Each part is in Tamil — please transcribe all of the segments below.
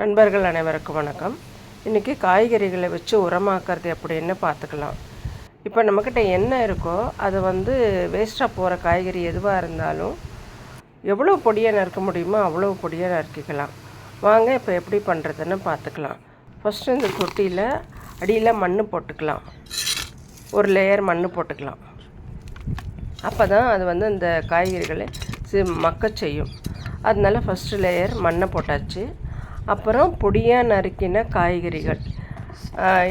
நண்பர்கள் அனைவருக்கும் வணக்கம். இன்றைக்கி காய்கறிகளை வச்சு உரமாக்குறது அப்படின்னு பார்த்துக்கலாம். இப்போ நம்மக்கிட்ட என்ன இருக்கோ அதை வந்து வேஸ்ட்டாக போகிற காய்கறி எதுவாக இருந்தாலும் எவ்வளோ பொடியாக நறுக்க முடியுமோ அவ்வளோ பொடியாக நறுக்கிக்கலாம். வாங்க இப்போ எப்படி பண்ணுறதுன்னு பார்த்துக்கலாம். ஃபஸ்ட்டு இந்த தொட்டியில் அடியில் மண் போட்டுக்கலாம். ஒரு லேயர் மண் போட்டுக்கலாம். அப்போ தான் அது வந்து இந்த காய்கறிகளை சி மக்கச் செய்யும். அதனால ஃபஸ்ட்டு லேயர் மண்ணை போட்டாச்சு. அப்புறம் பொடியாக நறுக்கின காய்கறிகள்.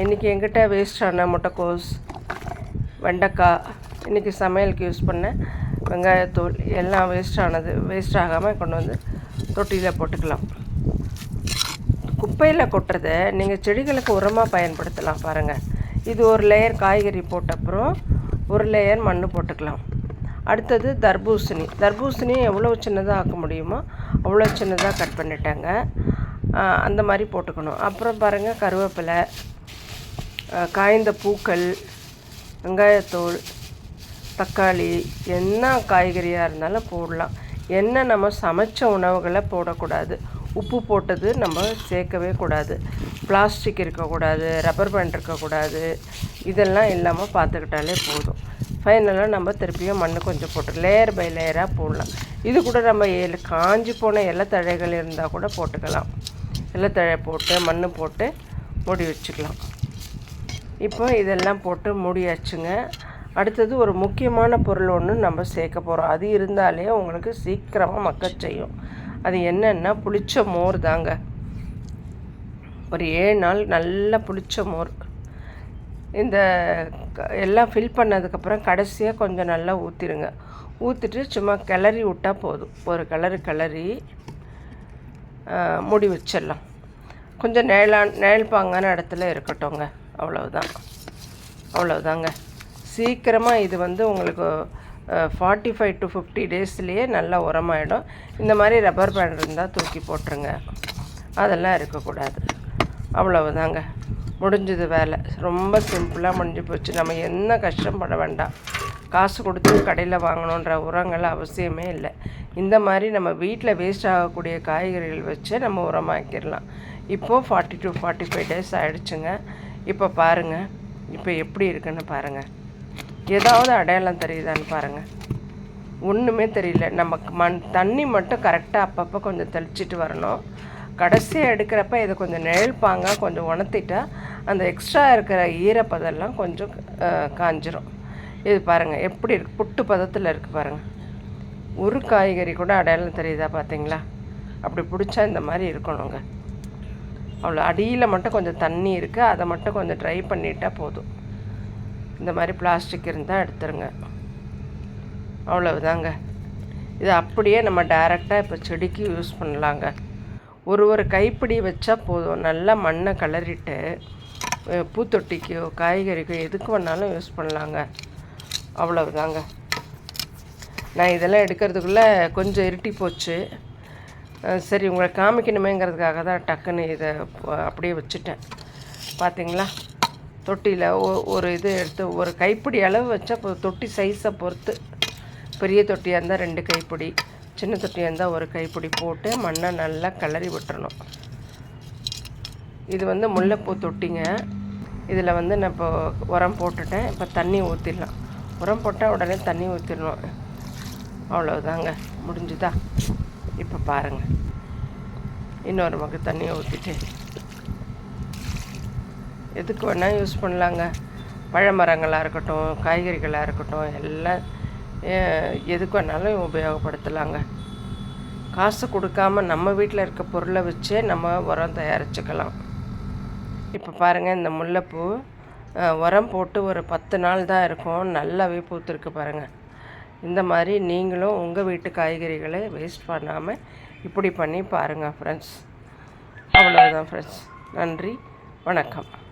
இன்றைக்கி எங்கிட்ட வேஸ்டான முட்டைக்கோஸ் வெண்டைக்காய் இன்றைக்கி சமையலுக்கு யூஸ் பண்ண வெங்காயத்தூள் எல்லாம் வேஸ்ட் ஆனது வேஸ்ட் ஆகாமல் கொண்டு வந்து தொட்டியில் போட்டுக்கலாம். குப்பையில் கொட்டுறதை நீங்கள் செடிகளுக்கு உரமாக பயன்படுத்தலாம் பாருங்கள் இது ஒரு லேயர் காய்கறி போட்ட அப்புறம் ஒரு லேயர் மண் போட்டுக்கலாம். அடுத்தது தர்பூசணி. தர்பூசணி எவ்வளோ சின்னதாக ஆக்க முடியுமோ அவ்வளோ சின்னதாக கட் பண்ணிட்டாங்க. அந்த மாதிரி போட்டுக்கணும். அப்புறம் பாருங்கள் கருவேப்பிலை காய்ந்த பூக்கள் வெங்காயத்தோல் தக்காளி என்ன காய்கறியாக இருந்தாலும் போடலாம். என்ன நம்ம சமைச்ச உணவுகளை போடக்கூடாது. உப்பு போட்டது நம்ம சேர்க்கவே கூடாது. பிளாஸ்டிக் இருக்கக்கூடாது ரப்பர் பேண்ட் இருக்கக்கூடாது. இதெல்லாம் இல்லாமல் பார்த்துக்கிட்டாலே போதும். ஃபைனலாக நம்ம திருப்பியும் மண் கொஞ்சம் போட்டு லேயர் பை லேயராக போடலாம். இது கூட நம்ம ஏழு காஞ்சி போன இலத்தழைகள் இருந்தால் கூட போட்டுக்கலாம். வெள்ளத்தழை போட்டு மண் போட்டு மூடி வச்சுக்கலாம். இப்போ இதெல்லாம் போட்டு மூடியாச்சுங்க. அடுத்தது ஒரு முக்கியமான பொருள் ஒன்று நம்ம சேர்க்க போகிறோம் அது இருந்தாலே உங்களுக்கு சீக்கிரமாக மக்க செய்யும். அது என்னென்னா புளிச்ச மோர் தாங்க. ஒரு ஏழு நாள் நல்லா புளிச்ச மோர். இந்த எல்லாம் ஃபில் பண்ணதுக்கப்புறம் கடைசியாக கொஞ்சம் நல்லா ஊற்றிடுங்க ஊற்றிட்டு சும்மா கிளறி விட்டால் போதும். ஒரு கிளறு கிளறி முடி வச்சிடலாம். கொஞ்சம் நிழலான் நிழல் பாங்கான இடத்துல இருக்கட்டும்ங்க. அவ்வளவுதான். அவ்வளவுதாங்க. சீக்கிரமாக இது வந்து உங்களுக்கு ஃபார்ட்டி ஃபைவ் டு ஃபிஃப்டி டேஸ்லேயே நல்லா உரமாயிடும். இந்த மாதிரி ரப்பர் பேண்ட் இருந்தால் தூக்கி போட்டுருங்க. அதெல்லாம் இருக்கக்கூடாது. அவ்வளவுதாங்க. முடிஞ்சது வேலை. ரொம்ப சிம்பிளாக முடிஞ்சு போச்சு. நம்ம என்ன கஷ்டப்பட வேண்டாம். காசு கொடுத்து கடையில் வாங்கணுன்ற உரங்கள் அவசியமே இல்லை. இந்த மாதிரி நம்ம வீட்டில் வேஸ்ட் ஆகக்கூடிய காய்கறிகள் வச்சு நம்ம உரமாக்கிடலாம். இப்போது forty two forty five days ஆகிடுச்சுங்க இப்போ பாருங்கள் இப்போ எப்படி இருக்குன்னு பாருங்கள் ஏதாவது அடையாளம் தெரியுதான்னு பாருங்கள் ஒன்றுமே தெரியல. நமக்கு மண் தண்ணி மட்டும் கரெக்டாக அப்பப்போ கொஞ்சம் தெளிச்சிட்டு வரணும். கடைசியாக எடுக்கிறப்ப இதை கொஞ்சம் நிழல் கொஞ்சம் உணர்த்திட்டா அந்த எக்ஸ்ட்ரா இருக்கிற ஈரப்பதெல்லாம் கொஞ்சம் காஞ்சிரும். இது பாருங்கள் எப்படி இருக்கு? புட்டு பதத்தில் இருக்குது பாருங்கள் ஒரு காய்கறி கூட அடையாளம் தெரியுதா பார்த்தீங்களா? அப்படி பிடிச்சா இந்த மாதிரி இருக்கணுங்க. அவ்வளோ அடியில் மட்டும் கொஞ்சம் தண்ணி இருக்குது அதை மட்டும் கொஞ்சம் ட்ரை பண்ணிட்டா போதும். இந்த மாதிரி பிளாஸ்டிக் இருந்தால் எடுத்துருங்க. அவ்வளவுதாங்க. இது அப்படியே நம்ம டைரெக்டாக இப்போ செடிக்கு யூஸ் பண்ணலாங்க. ஒரு ஒரு கைப்பிடி வச்சா போதும். நல்லா மண்ணை கிளறிட்டு பூத்தொட்டிக்கோ காய்கறிக்கோ எதுக்கு வேணாலும் யூஸ் பண்ணலாங்க. அவ்வளவுதாங்க. நான் இதெல்லாம் எடுக்கிறதுக்குள்ளே கொஞ்சம் இருட்டி போச்சு. சரி உங்களை காமிக்கணுமேங்கிறதுக்காக தான் டக்குன்னு இதை அப்படியே வச்சுட்டேன். பார்த்தீங்களா தொட்டியில் ஒரு இது எடுத்து ஒரு கைப்பிடி அளவு வச்சா தொட்டி சைஸை பொறுத்து. பெரிய தொட்டியாக இருந்தால் ரெண்டு கைப்பிடி சின்ன தொட்டியாக இருந்தால் ஒரு கைப்பிடி போட்டு மண்ணை நல்லா கிளறி விட்டுறணும். இது வந்து முல்லைப்பூ தொட்டிங்க. இதில் வந்து நான் இப்போ உரம் போட்டுட்டேன். இப்போ தண்ணி ஊற்றிடலாம் உரம் போட்டால் உடனே தண்ணி ஊற்றிடணும் அவ்வளோதாங்க முடிஞ்சுதா? இப்போ பாருங்கள் இன்னொரு மக்கு தண்ணியை ஊற்றிட்டு எதுக்கு வேணால் யூஸ் பண்ணலாங்க. பழ மரங்களாக இருக்கட்டும் காய்கறிகளாக இருக்கட்டும் எல்லாம் எதுக்கு வேணாலும் உபயோகப்படுத்தலாங்க. காசு கொடுக்காம நம்ம வீட்டில் இருக்க பொருளை வச்சே நம்ம உரம் தயாரிச்சுக்கலாம். இப்போ பாருங்கள் இந்த முல்லைப்பூ உரம் போட்டு ஒரு பத்து நாள் தான் இருக்கும். நல்லாவே பூத்துருக்கு பாருங்கள் இந்த மாதிரி நீங்களும் உங்கள் வீட்டு காய்கறிகளை வேஸ்ட் பண்ணாமல் இப்படி பண்ணி பாருங்கள் ஃப்ரெண்ட்ஸ் அவ்வளோதான் ஃப்ரெண்ட்ஸ் நன்றி வணக்கம்.